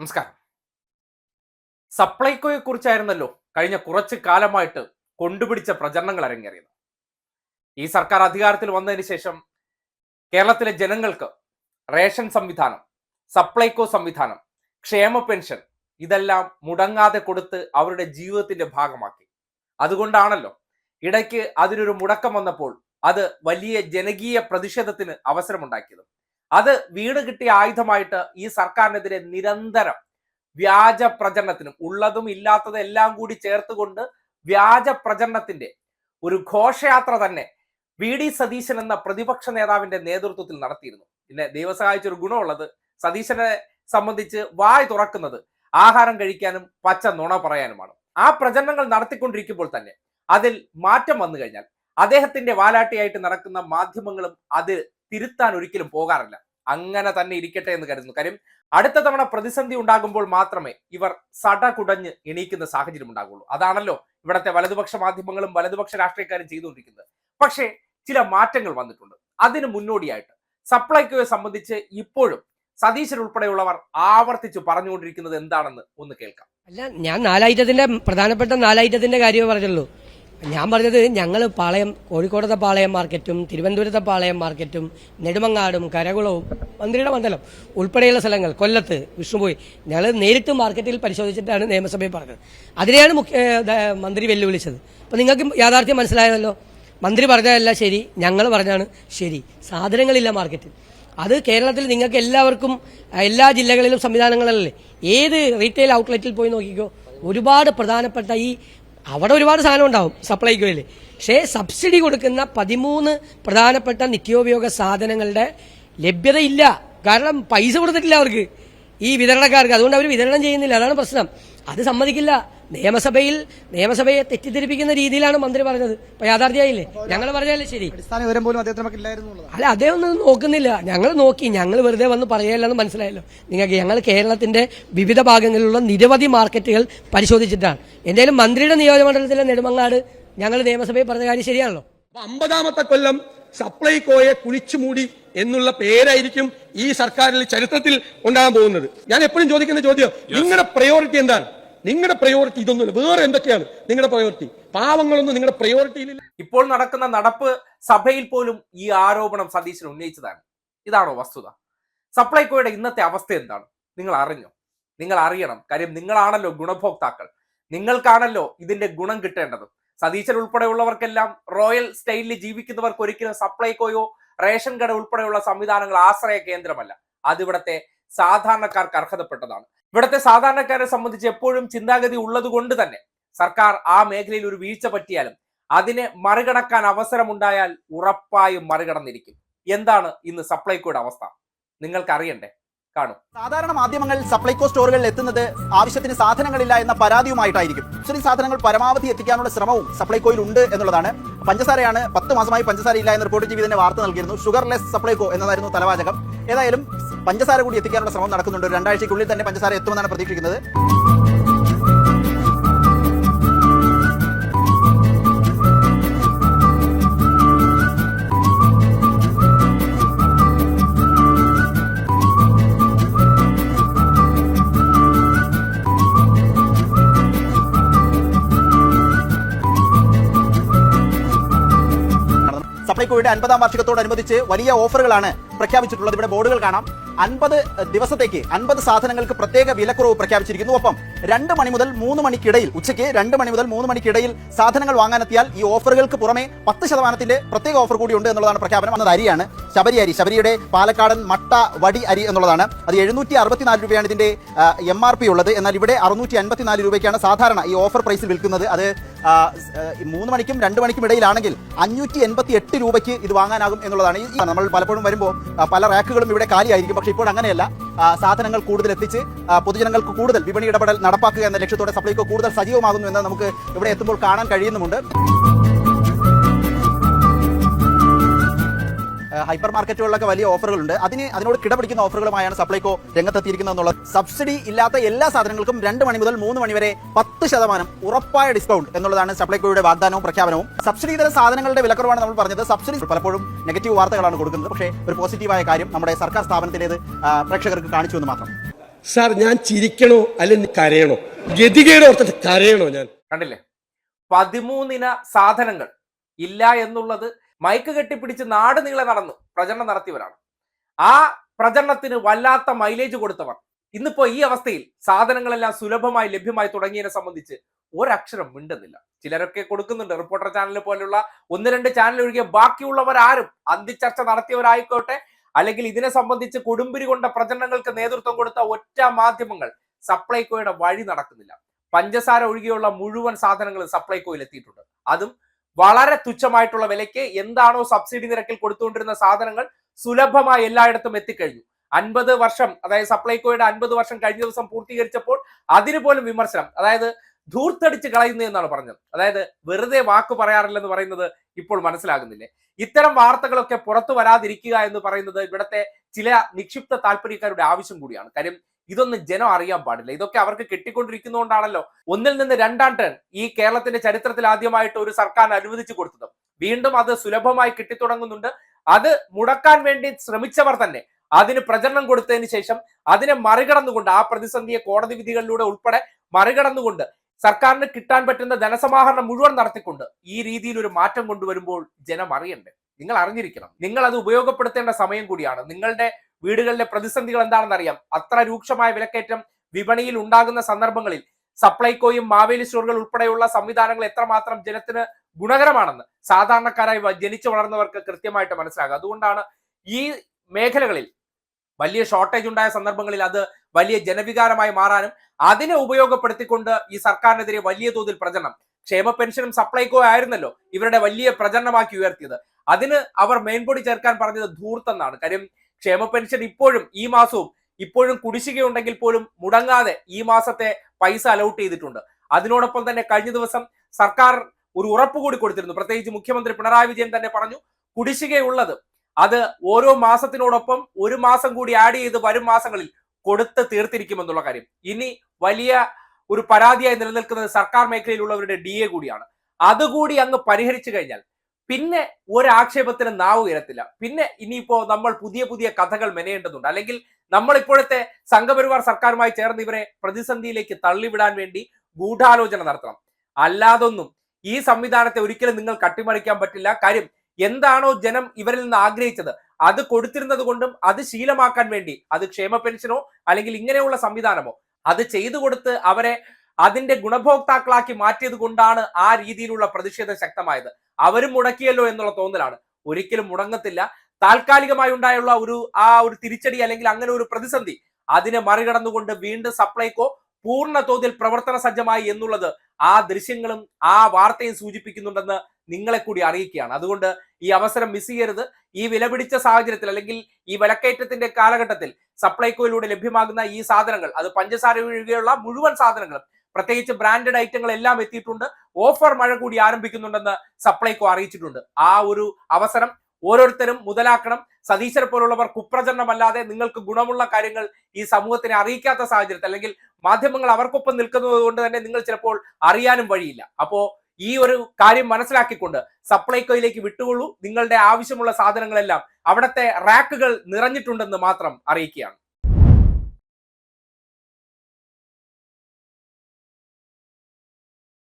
നമസ്കാരം. സപ്ലൈകോയെ കുറിച്ചായിരുന്നല്ലോ കഴിഞ്ഞ കുറച്ച് കാലമായിട്ട് കൊണ്ടുപിടിച്ച പ്രചരണങ്ങൾ അരങ്ങേറിയത്. ഈ സർക്കാർ അധികാരത്തിൽ വന്നതിന് ശേഷം കേരളത്തിലെ ജനങ്ങൾക്ക് റേഷൻ സംവിധാനം സപ്ലൈകോ സംവിധാനം ക്ഷേമ പെൻഷൻ ഇതെല്ലാം മുടങ്ങാതെ കൊടുത്ത് അവരുടെ ജീവിതത്തിന്റെ ഭാഗമാക്കി. അതുകൊണ്ടാണല്ലോ ഇടയ്ക്ക് അതിനൊരു മുടക്കം വന്നപ്പോൾ അത് വലിയ ജനകീയ പ്രതിഷേധത്തിന് അവസരമുണ്ടാക്കിയത്. അത് വീട് കിട്ടിയ ആയുധമായിട്ട് ഈ സർക്കാരിനെതിരെ നിരന്തരം വ്യാജ പ്രചരണത്തിനും ഉള്ളതും ഇല്ലാത്തതും എല്ലാം കൂടി ചേർത്തുകൊണ്ട് വ്യാജ പ്രചരണത്തിന്റെ ഒരു ഘോഷയാത്ര തന്നെ വി ഡി സതീശൻ എന്ന പ്രതിപക്ഷ നേതാവിന്റെ നേതൃത്വത്തിൽ നടത്തിയിരുന്നു. പിന്നെ ദൈവം ഗുണമുള്ളത് സതീശനെ സംബന്ധിച്ച് വായ് തുറക്കുന്നത് ആഹാരം കഴിക്കാനും പച്ച നുണ പറയാനുമാണ്. ആ പ്രചരണങ്ങൾ നടത്തിക്കൊണ്ടിരിക്കുമ്പോൾ തന്നെ അതിൽ മാറ്റം വന്നു കഴിഞ്ഞാൽ അദ്ദേഹത്തിന്റെ വാലാട്ടിയായിട്ട് നടക്കുന്ന മാധ്യമങ്ങളും അത് തിരുത്താൻ ഒരിക്കലും പോകാറില്ല. അങ്ങനെ തന്നെ ഇരിക്കട്ടെ എന്ന് കരുതുന്നു. കാര്യം അടുത്ത തവണ പ്രതിസന്ധി ഉണ്ടാകുമ്പോൾ മാത്രമേ ഇവർ സട കുടഞ്ഞ് എണീക്കുന്ന സാഹചര്യം ഉണ്ടാകുള്ളൂ. അതാണല്ലോ ഇവിടത്തെ വലതുപക്ഷ മാധ്യമങ്ങളും വലതുപക്ഷ രാഷ്ട്രീയക്കാരും ചെയ്തുകൊണ്ടിരിക്കുന്നത്. പക്ഷേ ചില മാറ്റങ്ങൾ വന്നിട്ടുണ്ട്. അതിന് മുന്നോടിയായിട്ട് സപ്ലൈകോയെ സംബന്ധിച്ച് ഇപ്പോഴും സതീശൻ ഉൾപ്പെടെയുള്ളവർ ആവർത്തിച്ച് പറഞ്ഞുകൊണ്ടിരിക്കുന്നത് എന്താണെന്ന് ഒന്ന് കേൾക്കാം. അല്ല ഞാൻ നാലായിരത്തിന്റെ പ്രധാനപ്പെട്ട നാലായിരത്തിന്റെ കാര്യമേ പറഞ്ഞുള്ളൂ. ഞാൻ പറഞ്ഞത് ഞങ്ങൾ പാളയം കോഴിക്കോടത്തെ പാളയം മാർക്കറ്റും തിരുവനന്തപുരത്തെ പാളയം മാർക്കറ്റും നെടുമങ്ങാടും കരകുളവും മന്ത്രിയുടെ മണ്ഡലം ഉൾപ്പെടെയുള്ള സ്ഥലങ്ങൾ കൊല്ലത്ത് വിഷ്ണുപോയി ഞങ്ങൾ നേരിട്ട് മാർക്കറ്റിൽ പരിശോധിച്ചിട്ടാണ് നിയമസഭയിൽ പറഞ്ഞത്. അതിനെയാണ് മുഖ്യ മന്ത്രി വെല്ലുവിളിച്ചത്. അപ്പം നിങ്ങൾക്ക് യാഥാർത്ഥ്യം മനസ്സിലായതല്ലോ മന്ത്രി പറഞ്ഞതല്ല ശരി ഞങ്ങൾ പറഞ്ഞാണ് ശരി. സാധനങ്ങളില്ല മാർക്കറ്റിൽ. അത് കേരളത്തിൽ നിങ്ങൾക്ക് എല്ലാവർക്കും എല്ലാ ജില്ലകളിലും സംവിധാനങ്ങളല്ലേ? ഏത് റീറ്റെയിൽ ഔട്ട്ലെറ്റിൽ പോയി നോക്കിക്കോ? ഒരുപാട് പ്രധാനപ്പെട്ട ഈ അവിടെ ഒരുപാട് സാധനം ഉണ്ടാവും സപ്ലൈക്കോയിൽ പക്ഷേ സബ്സിഡി കൊടുക്കുന്ന പതിമൂന്ന് പ്രധാനപ്പെട്ട നിത്യോപയോഗ സാധനങ്ങളുടെ ലഭ്യതയില്ല. കാരണം പൈസ കൊടുത്തിട്ടില്ല അവർക്ക്. ഈ വിതരണക്കാർക്ക്. അതുകൊണ്ട് അവർ വിതരണം ചെയ്യുന്നില്ല. അതാണ് പ്രശ്നം. അത് സമ്മതിക്കില്ല. നിയമസഭയിൽ നിയമസഭയെ തെറ്റിദ്ധരിപ്പിക്കുന്ന രീതിയിലാണ് മന്ത്രി പറഞ്ഞത്. ഇപ്പൊ യാഥാർത്ഥ്യമായില്ലേ ഞങ്ങൾ പറഞ്ഞാലേ ശരി? അല്ല അദ്ദേഹം ഒന്നും നോക്കുന്നില്ല. ഞങ്ങൾ നോക്കി. ഞങ്ങൾ വെറുതെ വന്ന് പറയല്ലെന്ന് മനസ്സിലായല്ലോ. നിങ്ങൾക്ക് ഞങ്ങൾ കേരളത്തിന്റെ വിവിധ ഭാഗങ്ങളിലുള്ള നിരവധി മാർക്കറ്റുകൾ പരിശോധിച്ചിട്ടാണ്. എന്തായാലും മന്ത്രിയുടെ നിയോജകമണ്ഡലത്തിലെ നെടുമങ്ങാട് ഞങ്ങൾ നിയമസഭയിൽ പറഞ്ഞ കാര്യം ശരിയാണല്ലോ. അപ്പൊ അമ്പതാമത്തെ കൊല്ലം സപ്ലൈകോയെ കുഴിച്ചുമൂടി എന്നുള്ള പേരായിരിക്കും ഈ സർക്കാരിൽ ചരിത്രത്തിൽ ഉണ്ടാകാൻ പോകുന്നത്. ഞാൻ എപ്പോഴും ചോദിക്കുന്ന ചോദ്യം നിങ്ങളുടെ പ്രയോറിറ്റി എന്താണ്? നിങ്ങളുടെ പ്രയോറിറ്റി ഇതൊന്നുമില്ല. വേറെ എന്തൊക്കെയാണ് നിങ്ങളുടെ പ്രയോറിറ്റി പാവങ്ങളൊന്നും നിങ്ങളുടെ പ്രയോറിറ്റിയിലില്ല ഇപ്പോൾ നടക്കുന്ന നടപ്പ് സഭയിൽ പോലും ഈ ആരോപണം സതീശൻ ഉന്നയിച്ചതാണ്. ഇതാണോ വസ്തുത? സപ്ലൈകോയുടെ ഇന്നത്തെ അവസ്ഥ എന്താണ്? നിങ്ങൾ അറിഞ്ഞോ? നിങ്ങൾ അറിയണം. കാര്യം നിങ്ങളാണല്ലോ ഗുണഭോക്താക്കൾ. നിങ്ങൾക്കാണല്ലോ ഇതിന്റെ ഗുണം കിട്ടേണ്ടത്. സതീശൻ ഉൾപ്പെടെയുള്ളവർക്കെല്ലാം റോയൽ സ്റ്റൈലിൽ ജീവിക്കുന്നവർക്ക് ഒരിക്കലും സപ്ലൈകോയോ റേഷൻ കട ഉൾപ്പെടെയുള്ള സംവിധാനങ്ങൾ ആശ്രയ കേന്ദ്രമല്ല. അതിവിടത്തെ സാധാരണക്കാർക്ക് അർഹതപ്പെട്ടതാണ്. ഇവിടുത്തെ സാധാരണക്കാരെ സംബന്ധിച്ച് എപ്പോഴും ചിന്താഗതി ഉള്ളത് കൊണ്ട് തന്നെ സർക്കാർ ആ മേഖലയിൽ ഒരു വീഴ്ച പറ്റിയാലും അതിനെ മറികടക്കാൻ അവസരമുണ്ടായാൽ ഉറപ്പായും മറികടന്നിരിക്കും. എന്താണ് ഇന്ന് സപ്ലൈകോയുടെ അവസ്ഥ? നിങ്ങൾക്ക് അറിയണ്ടേ കാണും. സാധാരണ മാധ്യമങ്ങൾ സപ്ലൈകോ സ്റ്റോറുകളിൽ എത്തുന്നത് ആവശ്യത്തിന് സാധനങ്ങളില്ല എന്ന പരാതിയുമായിട്ടായിരിക്കും. ഇത്രയും സാധനങ്ങൾ പരമാവധി എത്തിക്കാനുള്ള ശ്രമവും സപ്ലൈകോയിൽ ഉണ്ട് എന്നുള്ളതാണ്. പഞ്ചസാരയാണ് പത്ത് മാസമായി പഞ്ചസാര ഇല്ല എന്ന് റിപ്പോർട്ട് ചെയ്ത് വാർത്ത നൽകിയിരുന്നു. ഷുഗർലെസ് സപ്ലൈകോ എന്നതായിരുന്നു തലവാചകം. ഏതായാലും പഞ്ചസാര കൂടി എത്തിക്കാനുള്ള ശ്രമം നടക്കുന്നുണ്ട്. രണ്ടാഴ്ചയ്ക്കുള്ളിൽ തന്നെ പഞ്ചസാര എത്തുമെന്നാണ് പ്രതീക്ഷിക്കുന്നത്. സപ്ലൈകോയുടെ അൻപതാം വാർഷികത്തോടനുബന്ധിച്ച് വലിയ ഓഫറുകളാണ് പ്രഖ്യാപിച്ചിട്ടുള്ളത്. ഇവിടെ ബോർഡുകൾ കാണാം. അൻപത് ദിവസത്തേക്ക് അൻപത് സാധനങ്ങൾക്ക് പ്രത്യേക വിലക്കുറവ് പ്രഖ്യാപിച്ചിരിക്കുന്നു. ഒപ്പം രണ്ട് മണി മുതൽ മൂന്ന് മണിക്കിടയിൽ ഉച്ചയ്ക്ക് രണ്ട് മണി മുതൽ മൂന്ന് മണിക്കിടയിൽ സാധനങ്ങൾ വാങ്ങാനെത്തിയാൽ ഈ ഓഫറുകൾക്ക് പുറമെ പത്ത് ശതമാനത്തിന്റെ പ്രത്യേക ഓഫർ കൂടി ഉണ്ട് എന്നുള്ളതാണ് പ്രഖ്യാപനം. എന്നത് അരിയാണ്. ശബരി അരി ശബരിയുടെ പാലക്കാടൻ മട്ട വടി അരി എന്നുള്ളതാണ്. അത് എഴുന്നൂറ്റി അറുപത്തിനാല് രൂപയാണ് ഇതിന്റെ എം ആർ പി ഉള്ളത്. എന്നാൽ ഇവിടെ അറുന്നൂറ്റി അൻപത്തിനാല് രൂപയ്ക്കാണ് സാധാരണ ഈ ഓഫർ പ്രൈസിൽ വിൽക്കുന്നത്. അത് മൂന്ന് മണിക്കും രണ്ട് മണിക്കും ഇടയിലാണെങ്കിൽ അഞ്ഞൂറ്റി എൺപത്തി എട്ട് രൂപയ്ക്ക് ഇത് വാങ്ങാനാകും എന്നുള്ളതാണ്. നമ്മൾ പലപ്പോഴും വരുമ്പോൾ പല റാക്കുകളും ഇവിടെ കാലിയായിരിക്കും. പക്ഷേ ഇപ്പോൾ അങ്ങനെയല്ല. സാധനങ്ങൾ കൂടുതൽ എത്തിച്ച് പൊതുജനങ്ങൾക്ക് കൂടുതൽ വിപണി ഇടപെടൽ നടപ്പാക്കുക എന്ന ലക്ഷ്യത്തോടെ സപ്ലൈകോ കൂടുതൽ സജീവമാകുന്നു എന്ന് നമുക്ക് ഇവിടെ എത്തുമ്പോൾ കാണാൻ കഴിയുന്നുമുണ്ട്. ഹൈപ്പർ മാർക്കറ്റുകളിലൊക്കെ വലിയ ഓഫറുകളുണ്ട്. അതിന് അതിനോട് കിടപിടിക്കുന്ന ഓഫറുകളുമായാണ് സപ്ലൈകോ രംഗത്തെത്തിയിരിക്കുന്നത് എന്നുള്ളത് സബ്സിഡി ഇല്ലാത്ത എല്ലാ സാധനങ്ങൾക്കും രണ്ട് മണി മുതൽ മൂന്ന് മണി വരെ പത്ത് ശതമാനം ഉറപ്പായ ഡിസ്കൗണ്ട് എന്നുള്ളതാണ് സപ്ലൈകോയുടെ വാഗ്ദാനവും പ്രഖ്യാപനവും. സബ്സിഡി ഇതര സാധനങ്ങളുടെ വിലക്കുറവാണ് നമ്മൾ പറഞ്ഞത്. സബ്സിഡി പലപ്പോഴും നെഗറ്റീവ് വാർത്തകളാണ് കൊടുക്കുന്നത്. പക്ഷേ ഒരു പോസിറ്റീവായ കാര്യം നമ്മുടെ സർക്കാർ സ്ഥാപനത്തിലേത് പ്രേക്ഷകർക്ക് കാണിച്ചു എന്ന് മാത്രം. സാർ ഞാൻ ചിരിക്കണോ അല്ലെങ്കിൽ കരയണോ? ഗതികേട് ഓർത്തിട്ട് കരയണോ ഞാൻ? കണ്ടില്ലേ? പതിമൂന്നിന സാധനങ്ങൾ ഇല്ല എന്നുള്ളത് മൈക്ക് കെട്ടിപ്പിടിച്ച് നാട് നീളെ നടന്നു. പ്രചരണം നടത്തിയവരാണ്. ആ പ്രചരണത്തിന് വല്ലാത്ത മൈലേജ് കൊടുത്തവർ. ഇന്നിപ്പോ ഈ അവസ്ഥയിൽ സാധനങ്ങളെല്ലാം സുലഭമായി ലഭ്യമായി തുടങ്ങിയതിനെ സംബന്ധിച്ച് ഒരക്ഷരം മിണ്ടുന്നില്ല. ചിലരൊക്കെ കൊടുക്കുന്നുണ്ട്. റിപ്പോർട്ടർ ചാനൽ പോലുള്ള ഒന്ന് രണ്ട് ചാനൽ ഒഴികെ ബാക്കിയുള്ളവർ ആരും അന്തിച്ചർച്ച നടത്തിയവരായിക്കോട്ടെ. അല്ലെങ്കിൽ ഇതിനെ സംബന്ധിച്ച് കൊടുമ്പിരി കൊണ്ട പ്രചരണങ്ങൾക്ക് നേതൃത്വം കൊടുത്ത ഒറ്റ മാധ്യമങ്ങൾ സപ്ലൈകോയുടെ വഴി നടക്കുന്നില്ല. പഞ്ചസാര ഒഴികെയുള്ള മുഴുവൻ സാധനങ്ങളും സപ്ലൈകോയിൽ എത്തിയിട്ടുണ്ട്. അതും വളരെ തുച്ഛമായിട്ടുള്ള വിലയ്ക്ക് എന്താണോ സബ്സിഡി നിരക്കിൽ കൊടുത്തുകൊണ്ടിരുന്ന സാധനങ്ങൾ സുലഭമായി എല്ലായിടത്തും എത്തിക്കഴിഞ്ഞു. അൻപത് വർഷം അതായത് സപ്ലൈകോയുടെ അൻപത് വർഷം കഴിഞ്ഞ ദിവസം പൂർത്തീകരിച്ചപ്പോൾ അതിന് പോലും വിമർശനം അതായത് ധൂർത്തടിച്ച് കളയുന്നു എന്നാണ് പറഞ്ഞത്. അതായത് വെറുതെ വാക്ക് പറയാറില്ലെന്ന് പറയുന്നത് ഇപ്പോൾ മനസ്സിലാകുന്നില്ലേ? ഇത്തരം വാർത്തകളൊക്കെ പുറത്തു വരാതിരിക്കുക എന്ന് പറയുന്നത് ഇവിടുത്തെ ചില നിക്ഷിപ്ത താല്പര്യക്കാരുടെ ആവശ്യം കൂടിയാണ്. കാര്യം ഇതൊന്നും ജനം അറിയാൻ പാടില്ല. ഇതൊക്കെ അവർക്ക് കിട്ടിക്കൊണ്ടിരിക്കുന്നതുകൊണ്ടാണല്ലോ ഒന്നിൽ നിന്ന് രണ്ടാം ടേൺ ഈ കേരളത്തിന്റെ ചരിത്രത്തിൽ ആദ്യമായിട്ട് ഒരു സർക്കാർ അനുവദിച്ചു കൊടുത്തത്. വീണ്ടും അത് സുലഭമായി കിട്ടിത്തുടങ്ങുന്നുണ്ട്. അത് മുടക്കാൻ വേണ്ടി ശ്രമിച്ചവർ തന്നെ. അതിന് പ്രചരണം കൊടുത്തതിന് ശേഷം അതിനെ മറികടന്നുകൊണ്ട് ആ പ്രതിസന്ധിയെ കോടതി വിധികളിലൂടെ ഉൾപ്പെടെ മറികടന്നുകൊണ്ട് സർക്കാരിന് കിട്ടാൻ പറ്റുന്ന ധനസമാഹരണം മുഴുവൻ നടത്തിക്കൊണ്ട് ഈ രീതിയിൽ ഒരു മാറ്റം കൊണ്ടുവരുമ്പോൾ ജനം അറിയണ്ടേ? നിങ്ങൾ അറിഞ്ഞിരിക്കണം. നിങ്ങൾ അത് ഉപയോഗപ്പെടുത്തേണ്ട സമയം കൂടിയാണ്. നിങ്ങളുടെ വീടുകളിലെ പ്രതിസന്ധികൾ എന്താണെന്ന് അറിയാം. അത്ര രൂക്ഷമായ വിലക്കയറ്റം വിപണിയിൽ ഉണ്ടാകുന്ന സന്ദർഭങ്ങളിൽ സപ്ലൈകോയും മാവേലി സ്റ്റോറുകൾ ഉൾപ്പെടെയുള്ള സംവിധാനങ്ങൾ എത്രമാത്രം ജനത്തിന് ഗുണകരമാണെന്ന് സാധാരണക്കാരായി ജനിച്ചു വളർന്നവർക്ക് കൃത്യമായിട്ട് മനസ്സിലാകും. അതുകൊണ്ടാണ് ഈ മേഖലകളിൽ വലിയ ഷോർട്ടേജ് ഉണ്ടായ സന്ദർഭങ്ങളിൽ അത് വലിയ ജനവികാരമായി മാറാനും അതിനെ ഉപയോഗപ്പെടുത്തിക്കൊണ്ട് ഈ സർക്കാരിനെതിരെ വലിയ തോതിൽ പ്രചരണം. ക്ഷേമ പെൻഷനും സപ്ലൈകോ ആയിരുന്നല്ലോ ഇവരുടെ വലിയ പ്രചരണമാക്കി ഉയർത്തിയത്. അതിന് അവർ മെയിൻപൊടി ചേർക്കാൻ പറഞ്ഞത് ധൂർത്തെന്നാണ് കാര്യം ക്ഷേമ പെൻഷൻ ഇപ്പോഴും ഈ മാസവും ഇപ്പോഴും കുടിശ്ശികയുണ്ടെങ്കിൽ പോലും മുടങ്ങാതെ ഈ മാസത്തെ പൈസ അലൗട്ട് ചെയ്തിട്ടുണ്ട്. അതിനോടൊപ്പം തന്നെ കഴിഞ്ഞ ദിവസം സർക്കാർ ഒരു ഉറപ്പ് കൂടി കൊടുത്തിരുന്നു. പ്രത്യേകിച്ച് മുഖ്യമന്ത്രി പിണറായി വിജയൻ തന്നെ പറഞ്ഞു കുടിശ്ശികയുള്ളത് അത് ഓരോ മാസത്തിനോടൊപ്പം ഒരു മാസം കൂടി ആഡ് ചെയ്ത് വരും മാസങ്ങളിൽ കൊടുത്ത് തീർത്തിരിക്കുമെന്നുള്ള കാര്യം. ഇനി വലിയ ഒരു പരാതിയായി നിലനിൽക്കുന്നത് സർക്കാർ മേഖലയിലുള്ളവരുടെ ഡി എ കൂടിയാണ്. അതുകൂടി അങ്ങ് പരിഹരിച്ചു കഴിഞ്ഞാൽ പിന്നെ ഒരാക്ഷേപത്തിന് നാവ് ഉയരത്തില്ല. പിന്നെ ഇനിയിപ്പോ നമ്മൾ പുതിയ പുതിയ കഥകൾ മെനയേണ്ടതുണ്ട്. അല്ലെങ്കിൽ നമ്മൾ ഇപ്പോഴത്തെ സംഘപരിവാർ സർക്കാരുമായി ചേർന്ന് ഇവരെ പ്രതിസന്ധിയിലേക്ക് തള്ളിവിടാൻ വേണ്ടി ഗൂഢാലോചന നടത്തണം. അല്ലാതൊന്നും ഈ സംവിധാനത്തെ ഒരിക്കലും നിങ്ങൾ കട്ടിമറിക്കാൻ പറ്റില്ല. കാര്യം എന്താണോ ജനം ഇവരിൽ നിന്ന് ആഗ്രഹിച്ചത്. അത് കൊടുത്തിരുന്നത് കൊണ്ടും അത് ശീലമാക്കാൻ വേണ്ടി. അത് ക്ഷേമ പെൻഷനോ അല്ലെങ്കിൽ ഇങ്ങനെയുള്ള സംവിധാനമോ. അത് ചെയ്തു കൊടുത്ത് അവരെ അതിന്റെ ഗുണഭോക്താക്കളാക്കി മാറ്റിയത് കൊണ്ടാണ് ആ രീതിയിലുള്ള പ്രതിഷേധം ശക്തമായത്. അവരും മുടക്കിയല്ലോ എന്നുള്ള തോന്നലാണ്. ഒരിക്കലും മുടങ്ങത്തില്ല. താൽക്കാലികമായി ഉണ്ടായുള്ള ഒരു ആ ഒരു തിരിച്ചടി അല്ലെങ്കിൽ അങ്ങനെ ഒരു പ്രതിസന്ധി അതിനെ മറികടന്നുകൊണ്ട് വീണ്ടും സപ്ലൈകോ പൂർണ തോതിൽ പ്രവർത്തന സജ്ജമായി എന്നുള്ളത് ആ ദൃശ്യങ്ങളും ആ വാർത്തയും സൂചിപ്പിക്കുന്നുണ്ടെന്ന് നിങ്ങളെ കൂടി അറിയിക്കുകയാണ്. അതുകൊണ്ട് ഈ അവസരം മിസ് ചെയ്യരുത്. ഈ വിലപിടിച്ച സാഹചര്യത്തിൽ അല്ലെങ്കിൽ ഈ വിലക്കയറ്റത്തിന്റെ കാലഘട്ടത്തിൽ സപ്ലൈകോയിലൂടെ ലഭ്യമാകുന്ന ഈ സാധനങ്ങൾ അത് പഞ്ചസാര ഒഴികെയുള്ള മുഴുവൻ സാധനങ്ങളും പ്രത്യേകിച്ച് ബ്രാൻഡഡ് ഐറ്റങ്ങൾ എല്ലാം എത്തിയിട്ടുണ്ട്. ഓഫർ മഴ കൂടി ആരംഭിക്കുന്നുണ്ടെന്ന് സപ്ലൈകോ അറിയിച്ചിട്ടുണ്ട്. ആ ഒരു അവസരം ഓരോരുത്തരും മുതലാക്കണം. സതീശനെ പോലുള്ളവർ കുപ്രചരണമല്ലാതെ നിങ്ങൾക്ക് ഗുണമുള്ള കാര്യങ്ങൾ ഈ സമൂഹത്തിനെ അറിയിക്കാത്ത സാഹചര്യത്തിൽ അല്ലെങ്കിൽ മാധ്യമങ്ങൾ അവർക്കൊപ്പം നിൽക്കുന്നത് കൊണ്ട് തന്നെ നിങ്ങൾ ചിലപ്പോൾ അറിയാനും വഴിയില്ല. അപ്പോ ഈ ഒരു കാര്യം മനസ്സിലാക്കിക്കൊണ്ട് സപ്ലൈകോയിലേക്ക് വിട്ടുകൊള്ളൂ. നിങ്ങളുടെ ആവശ്യമുള്ള സാധനങ്ങളെല്ലാം അവിടുത്തെ റാക്കുകൾ നിറഞ്ഞിട്ടുണ്ടെന്ന് മാത്രം അറിയിക്കുകയാണ്.